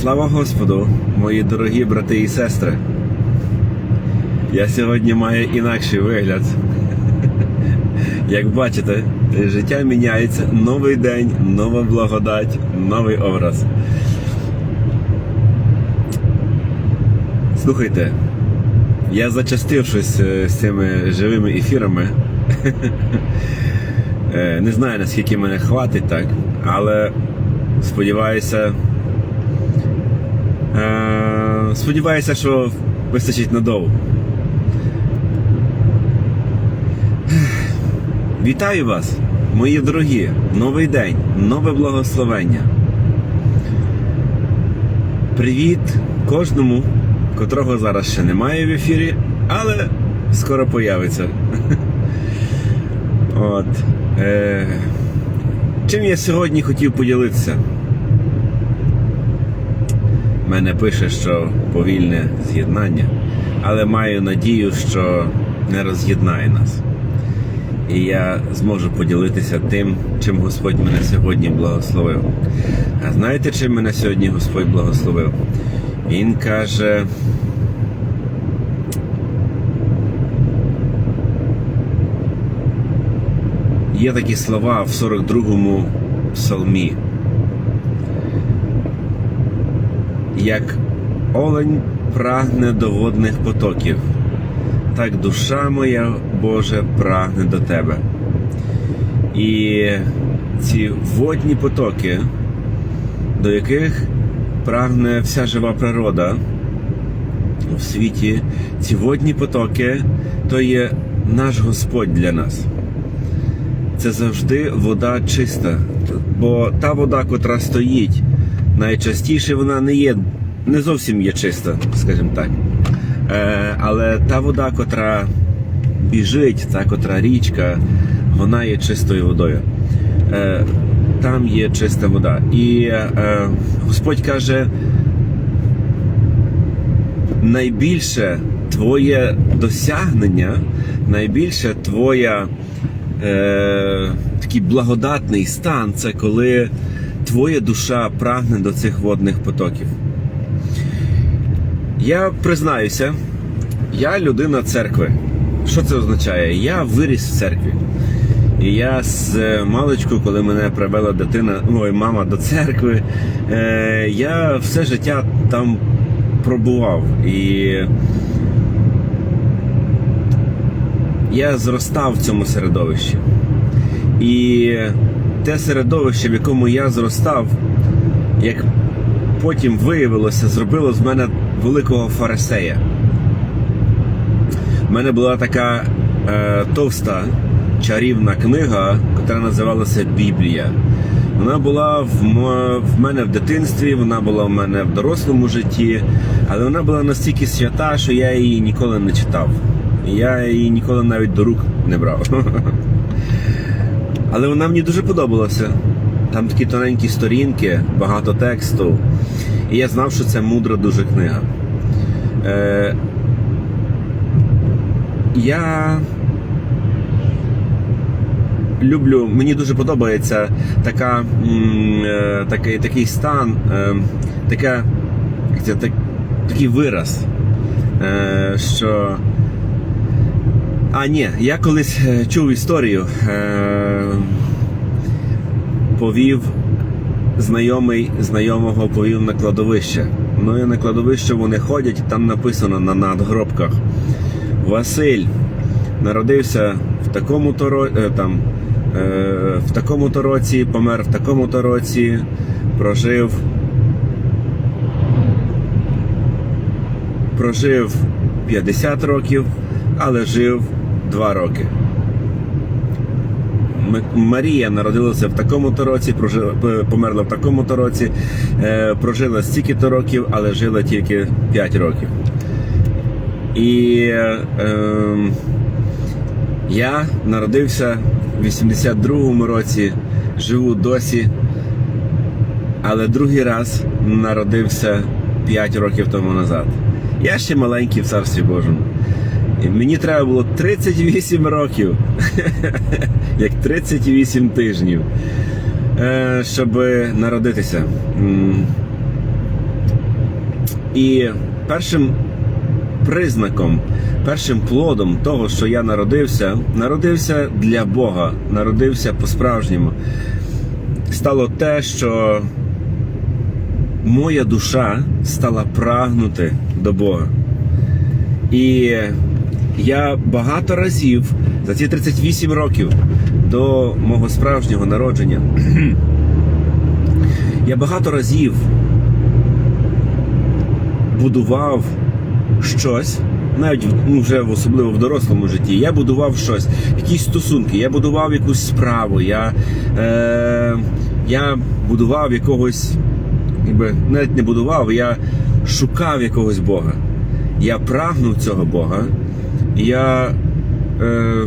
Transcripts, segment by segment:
Слава Господу, мої дорогі брати і сестри. Я сьогодні маю інакший вигляд. Як бачите, життя міняється, новий день, нова благодать, новий образ. Слухайте, я зачастив щось е, з цими живими ефірами. Е, Не знаю наскільки мене хватить так, але сподіваюся. Е, Сподіваюся, що вистачить надовго. Вітаю вас, мої дорогі! Новий день, нове благословення. Привіт кожному, котрого зараз ще немає в ефірі, але скоро появиться. От. Е, чим я сьогодні хотів поділитися? Мене пише, що повільне з'єднання, але маю надію, що не роз'єднає нас. І я зможу поділитися тим, чим Господь мене сьогодні благословив. А знаєте, чим мене сьогодні Господь благословив? Він каже. Є такі слова в 42-му псалмі. Як олень прагне до водних потоків, так душа моя, Боже, прагне до Тебе. І ці водні потоки, до яких прагне вся жива природа у світі, ці водні потоки то є наш Господь для нас. Це завжди вода чиста. Бо та вода, котра стоїть, найчастіше вона не є, не зовсім є чиста, скажімо так. Е, але та вода, котра біжить, та котра річка, вона є чистою водою. Е, там є чиста вода. І е, Господь каже, найбільше твоє досягнення, найбільше твоя е, такий благодатний стан це коли твоя душа прагне до цих водних потоків. Я признаюся, я людина церкви. Що це означає? Я виріс в церкві. І я з маличку, коли мене привела дитина, ой, мама до церкви, е, я все життя там пробував. І я зростав в цьому середовищі. І те середовище, в якому я зростав, як потім виявилося, зробило з мене великого фарисея. У мене була така е, товста чарівна книга, яка називалася Біблія. Вона була в, в мене в дитинстві, вона була в мене в дорослому житті, але вона була настільки свята, що я її ніколи не читав. Я її ніколи навіть до рук не брав. Але вона мені дуже подобалася. Там такі тоненькі сторінки, багато тексту. І я знав, що це мудра дуже книга. Е, я люблю, мені дуже подобається така, е, такий, такий стан, е, така, як це, так, такий вираз, е, що. А ні, я колись е, чув історію. Е, повів знайомий знайомого повів на кладовище. Ну і на кладовище вони ходять, там написано на надгробках. Василь народився в такому то е, там, е, в такому то році, помер в такому то році, прожив. Прожив 50 років, але жив 2 роки. Марія народилася в такому-то році, померла в такому-то році, е, прожила стільки-то років, але жила тільки 5 років. І е, я народився в 82-му році, живу досі, але другий раз народився 5 років тому назад. Я ще маленький в царстві Божому. Мені треба було 38 років, як 38 тижнів, е, щоб народитися. І першим признаком, першим плодом того, що я народився, народився для Бога, народився по-справжньому, стало те, що моя душа стала прагнути до Бога. І я багато разів за ці 38 років до мого справжнього народження. Я багато разів будував щось, навіть ну, вже особливо в дорослому житті, я будував щось, якісь стосунки, я будував якусь справу, я, е, я будував якогось, якби навіть не будував, я шукав якогось Бога. Я прагнув цього Бога. Я е,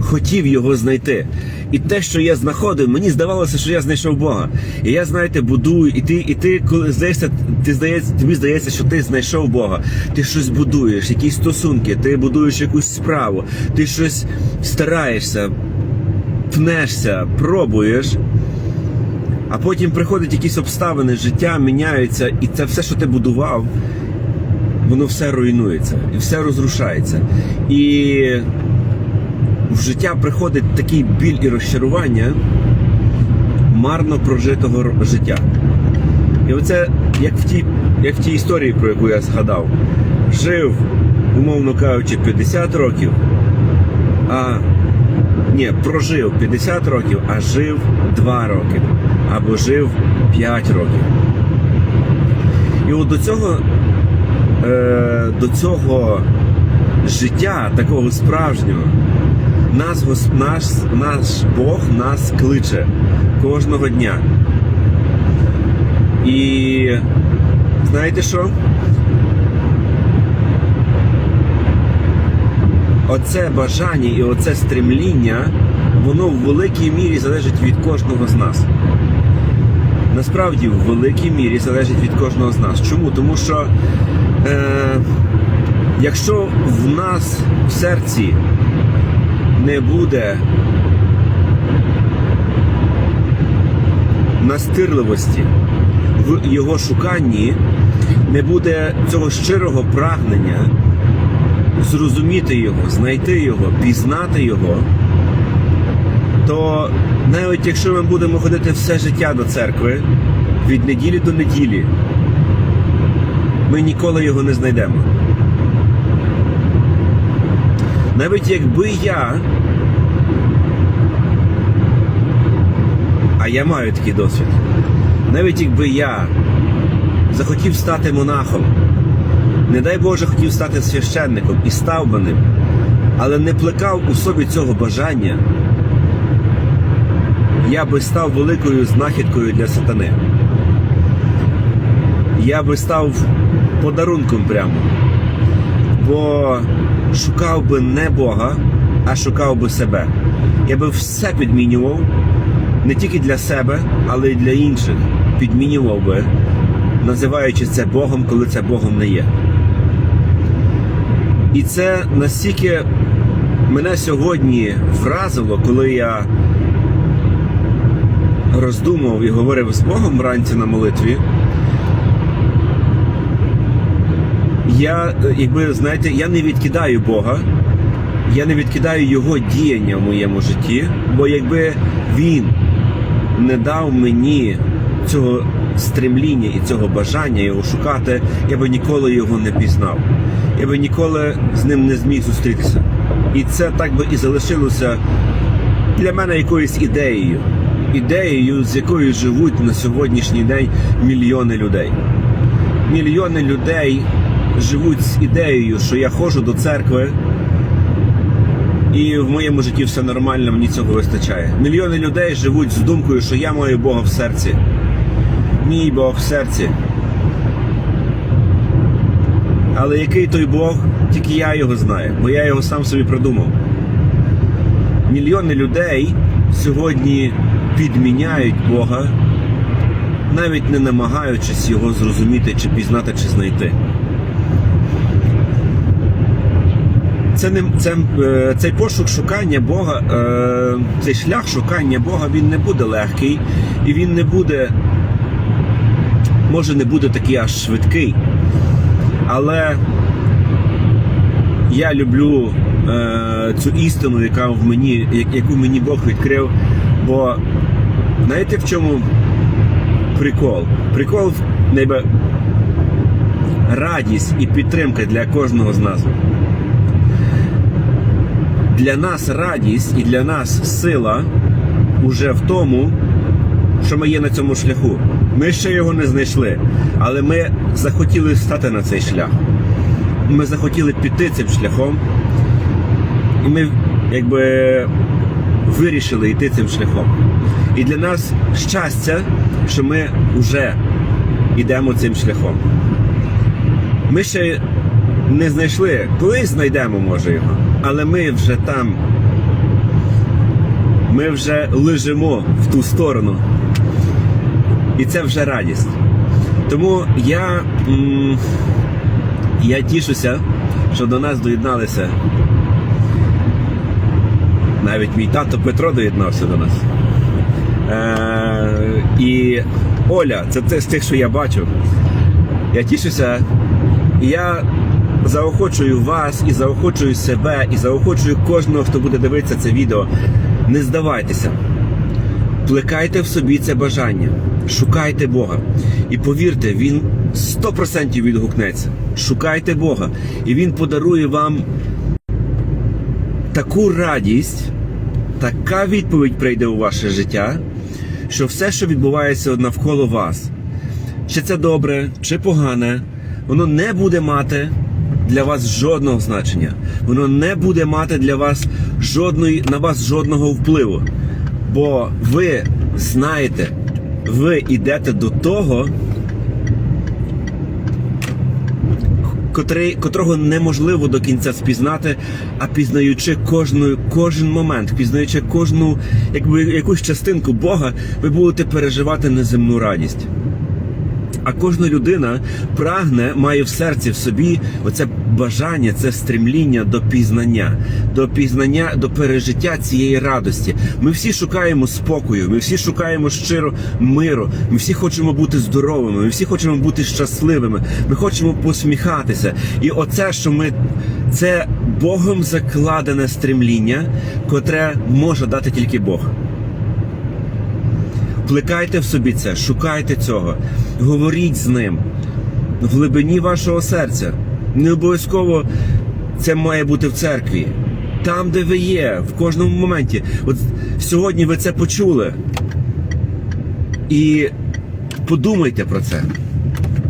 хотів його знайти. І те, що я знаходив, мені здавалося, що я знайшов Бога. І я, знаєте, будую, і ти, і ти коли здається, ти здається, тобі здається, що ти знайшов Бога. Ти щось будуєш, якісь стосунки, ти будуєш якусь справу, ти щось стараєшся, пнешся, пробуєш. А потім приходять якісь обставини, життя міняється, і це все, що ти будував, воно все руйнується і все розрушається. І в життя приходить такий біль і розчарування марно прожитого життя. І оце як в тій, як в тій історії, про яку я згадав, жив, умовно кажучи, 50 років, а ні, прожив 50 років, а жив 2 роки, або жив 5 років. І от до цього, е, до цього життя такого справжнього, нас, наш, наш Бог нас кличе кожного дня. І знаєте що? Оце бажання і оце стремління, воно в великій мірі залежить від кожного з нас. Насправді в великій мірі залежить від кожного з нас. Чому? Тому що е, якщо в нас в серці не буде настирливості в його шуканні, не буде цього щирого прагнення зрозуміти його, знайти його, пізнати його, то навіть якщо ми будемо ходити все життя до церкви від неділі до неділі, ми ніколи його не знайдемо. Навіть якби я, а я маю такий досвід, навіть якби я захотів стати монахом, не дай Боже хотів стати священником і став би ним, але не плекав у собі цього бажання, я би став великою знахідкою для сатани. Я би став подарунком прямо. Бо шукав би не Бога, а шукав би себе. Я би все підмінював не тільки для себе, але й для інших. Підмінював би, називаючи це Богом, коли це Богом не є. І це настільки мене сьогодні вразило, коли я роздумував і говорив з Богом вранці на молитві. Я, е, якби знаєте, я не відкидаю Бога, я не відкидаю Його діяння в моєму житті, бо якби Він не дав мені цього стремління і цього бажання його шукати, я би ніколи його не пізнав. Я би ніколи з ним не зміг зустрітися. І це так би і залишилося для мене якоюсь ідеєю. Ідеєю, з якою живуть на сьогоднішній день мільйони людей. Мільйони людей живуть з ідеєю, що я ходжу до церкви, і в моєму житті все нормально, мені цього вистачає. Мільйони людей живуть з думкою, що я маю Бога в серці. Мій Бог в серці. Але який той Бог, тільки я його знаю, бо я його сам собі придумав. Мільйони людей сьогодні підміняють Бога, навіть не намагаючись його зрозуміти, чи пізнати, чи знайти. Це не це, е, цей пошук шукання Бога, е, цей шлях шукання Бога він не буде легкий і він не буде може не буде такий аж швидкий. Але я люблю е, цю істину, яка в мені, яку мені Бог відкрив. Бо знаєте в чому прикол? Прикол в ніби радість і підтримка для кожного з нас. Для нас радість і для нас сила уже в тому, що ми є на цьому шляху. Ми ще його не знайшли, але ми захотіли стати на цей шлях. Ми захотіли піти цим шляхом, і ми якби вирішили йти цим шляхом. І для нас щастя, що ми вже йдемо цим шляхом. Ми ще не знайшли, колись знайдемо, може його, але ми вже там. Ми вже лежимо в ту сторону. І це вже радість. Тому я, я тішуся, що до нас доєдналися. Навіть мій тато Петро доєднався до нас. Е, і Оля, це те з тих, що я бачу. Я тішуся. Я заохочую вас, і заохочую себе, і заохочую кожного, хто буде дивитися це відео. Не здавайтеся. Плекайте в собі це бажання, шукайте Бога. І повірте, Він 100% відгукнеться. Шукайте Бога, і Він подарує вам таку радість, така відповідь прийде у ваше життя, що все, що відбувається навколо вас, чи це добре, чи погане, воно не буде мати для вас жодного значення. Воно не буде мати для вас жодної на вас жодного впливу. Бо ви знаєте, ви йдете до того, котрий, котрого неможливо до кінця спізнати, а пізнаючи кожну, кожен момент, пізнаючи кожну якби, якусь частинку Бога, ви будете переживати неземну радість. А кожна людина прагне, має в серці в собі оце бажання, це стремління до пізнання, до пізнання, до пережиття цієї радості. Ми всі шукаємо спокою, ми всі шукаємо щиро миру, ми всі хочемо бути здоровими, ми всі хочемо бути щасливими, ми хочемо посміхатися. І оце, що ми це Богом закладене стремління, котре може дати тільки Бог. Плекайте в собі це, шукайте цього, говоріть з ним в глибині вашого серця. Не обов'язково це має бути в церкві. Там, де ви є, в кожному моменті. От сьогодні ви це почули. І подумайте про це.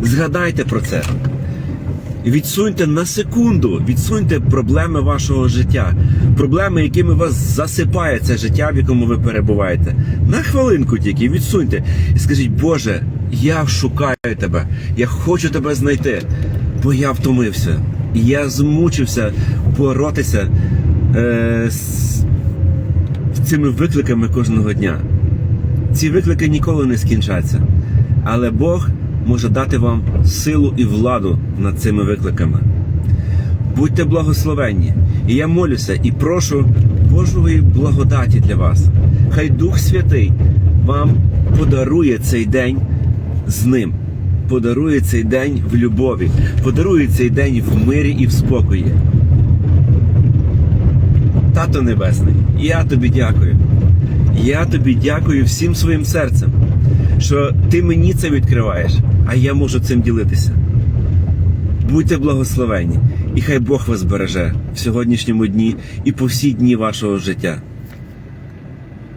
Згадайте про це. Відсуньте на секунду, відсуньте проблеми вашого життя, проблеми, якими вас засипає це життя, в якому ви перебуваєте. На хвилинку тільки відсуньте і скажіть, Боже, я шукаю тебе, я хочу тебе знайти, бо я втомився. Я змучився боротися е, з цими викликами кожного дня. Ці виклики ніколи не скінчаться. Але Бог може дати вам силу і владу над цими викликами. Будьте благословенні. І я молюся і прошу Божої благодаті для вас. Хай Дух Святий вам подарує цей день з ним. Подарує цей день в любові, подарує цей день в мирі і в спокої. Тато Небесний, я тобі дякую. Я тобі дякую всім своїм серцем, що ти мені це відкриваєш, а я можу цим ділитися. Будьте благословені, і хай Бог вас береже в сьогоднішньому дні і по всі дні вашого життя.